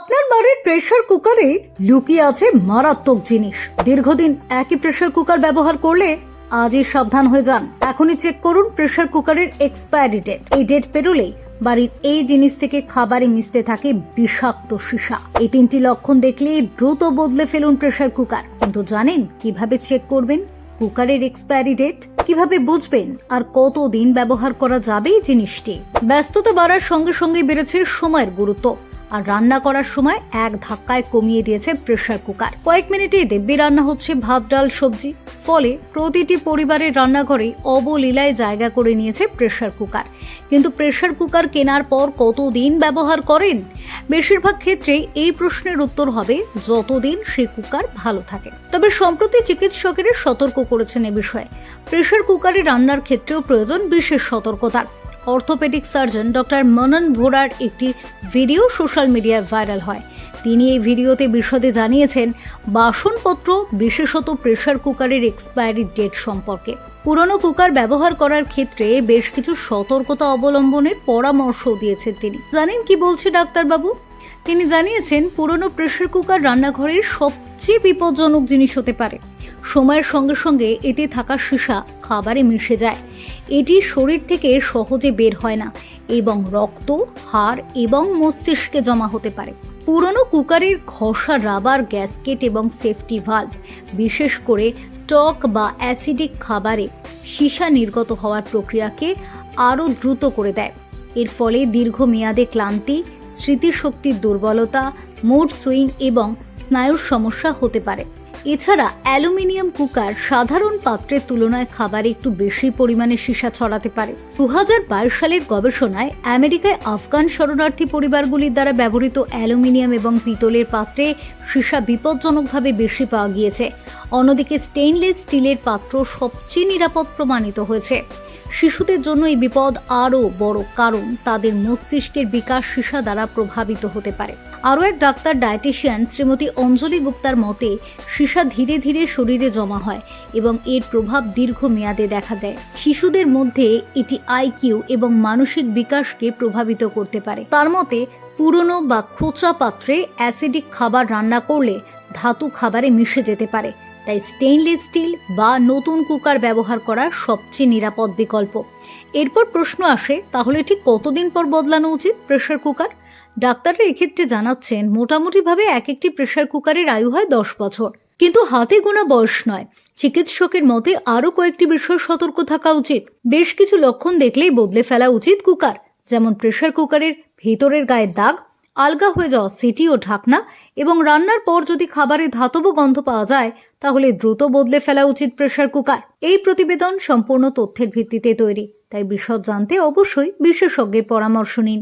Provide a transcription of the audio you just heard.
আপনার বাড়ির প্রেশার কুকারে লুকিয়ে আছে মারাত্মক জিনিস। দীর্ঘদিন একই প্রেশার কুকার ব্যবহার করলে আজই সাবধান হয়ে যান। এখনই চেক করুন প্রেশার কুকারের এক্সপায়ারি ডেট এই ডেট পেরোলেই বাড়ির এই জিনিস থেকে খাবারে মিশতে থাকে বিষাক্ত সীসা। এই তিনটি লক্ষণ দেখলেই দ্রুত বদলে ফেলুন প্রেসার কুকার কিন্তু জানেন কীভাবে চেক করবেন? কুকারের এক্সপায়ারি ডেট কীভাবে বুঝবেন? আর কত দিন ব্যবহার করা যাবে এই জিনিসটি? ব্যস্ততা বাড়ার সঙ্গে সঙ্গে বেড়েছে সময়ের গুরুত্ব। আর রান্না করার সময় এক ধাক্কায় কমিয়ে দিয়েছে প্রেশার কুকার কয়েক মিনিটেই দেব্যি রান্না হচ্ছে ভাত, ডাল, সবজি। ফলে প্রতিটি পরিবারের রান্নাঘরে অবলীলায় জায়গা করে নিয়েছে প্রেশার কুকার কিন্তু প্রেশার কুকার কেনার পর কতদিন ব্যবহার করেন? বেশিরভাগ ক্ষেত্রে এই প্রশ্নের উত্তর হবে যতদিন সেই কুকার ভালো থাকে। তবে সম্প্রতি চিকিৎসকেরা সতর্ক করেছেন এ বিষয়ে। প্রেশার কুকারে রান্নার ক্ষেত্রেও প্রয়োজন বিশেষ সতর্কতার অর্থোপেডিক সার্জন ডক্টর মনন ভোরার একটি ভিডিও সোশ্যাল মিডিয়ায় ভাইরাল হয়। তিনি এই ভিডিওতে বিশদে জানিয়েছেন, বাসনপত্র, বিশেষত প্রেশার কুকারের এক্সপায়ারি ডেট সম্পর্কে। পুরনো কুকার ব্যবহার করার ক্ষেত্রে বেশ কিছু সতর্কতা অবলম্বনের পরামর্শ দিয়েছেন তিনি। জানেন কি বলছে ডাক্তারবাবু? তিনি জানিয়েছেন, পুরনো প্রেসার কুকার রান্নাঘরের সবচেয়ে বিপজ্জনক জিনিস হতে পারে। সময়ের সঙ্গে সঙ্গে এতে থাকা সীসা খাবারে মিশে যায়। এটি শরীর থেকে সহজে বের হয় না এবং রক্ত, হাড় এবং মস্তিষ্কে জমা হতে পারে। পুরনো কুকারের ঘষা রাবার গ্যাসকেট এবং সেফটি ভাল্ভ, বিশেষ করে টক বা অ্যাসিডিক খাবারে সীসা নির্গত হওয়ার প্রক্রিয়াকে আরও দ্রুত করে দেয়। এর ফলে দীর্ঘমেয়াদে ক্লান্তি, স্মৃতিশক্তির দুর্বলতা মুড সুইং এবং স্নায়ুর সমস্যা হতে পারে। এছাড়া অ্যালুমিনিয়াম কুকার সাধারণ পাত্রের তুলনায় খাবারে একটু বেশি পরিমাণে সীসা ছড়াতে পারে। দু হাজার বাইশ সালের গবেষণায় আমেরিকায় আফগান শরণার্থী পরিবারগুলির দ্বারা ব্যবহৃত অ্যালুমিনিয়াম এবং পিতলের পাত্রে সীসা বিপজ্জনকভাবে বেশি পাওয়া গিয়েছে। অন্যদিকে স্টেইনলেস স্টিলের পাত্র সবচেয়ে নিরাপদ প্রমাণিত হয়েছে। শিশুদের জন্য এই বিপদ আরও বড় কারণ তাদের মস্তিষ্কের বিকাশ সীসা দ্বারা প্রভাবিত হতে পারে। আরও এক ডাক্তার ডায়েটিশিয়ান শ্রীমতী অঞ্জলি গুপ্তার মতে, সীসা ধীরে ধীরে শরীরে জমা হয় এবং এর প্রভাব দীর্ঘমেয়াদে দেখা দেয়। শিশুদের মধ্যে এটি আইকিউ এবং মানসিক বিকাশকে প্রভাবিত করতে পারে। তার মতে, পুরনো বা খোঁচা পাত্রে অ্যাসিডিক খাবার রান্না করলে ধাতু খাবারে মিশে যেতে পারে। তাই স্টেইনলেস স্টিল বা নতুন কুকার ব্যবহার করা সবচেয়ে নিরাপদ বিকল্প। এরপর প্রশ্ন আসে, তাহলে ঠিক কতদিন পর বদলানো উচিত প্রেশার কুকার ডাক্তাররা এক্ষেত্রে জানাচ্ছেন, মোটামুটিভাবে এক একটি প্রেশার কুকারের আয়ু হয় দশ বছর। কিন্তু হাতে গোনা বয়স নয়। চিকিৎসকের মতে আরও কয়েকটি বিষয় সতর্ক থাকা উচিত। বেশ কিছু লক্ষণ দেখলেই বদলে ফেলা উচিত কুকার যেমন প্রেশার কুকারের ভেতরের গায়ের দাগ আলগা হয়ে যাওয়া সিটি ও ঢাকনা এবং রান্নার পর যদি খাবারে ধাতব গন্ধ পাওয়া যায়, তাহলে দ্রুত বদলে ফেলা উচিত প্রেশার কুকার এই প্রতিবেদন সম্পূর্ণ তথ্যের ভিত্তিতে তৈরি, তাই বিশদ জানতে অবশ্যই বিশেষজ্ঞের পরামর্শ নিন।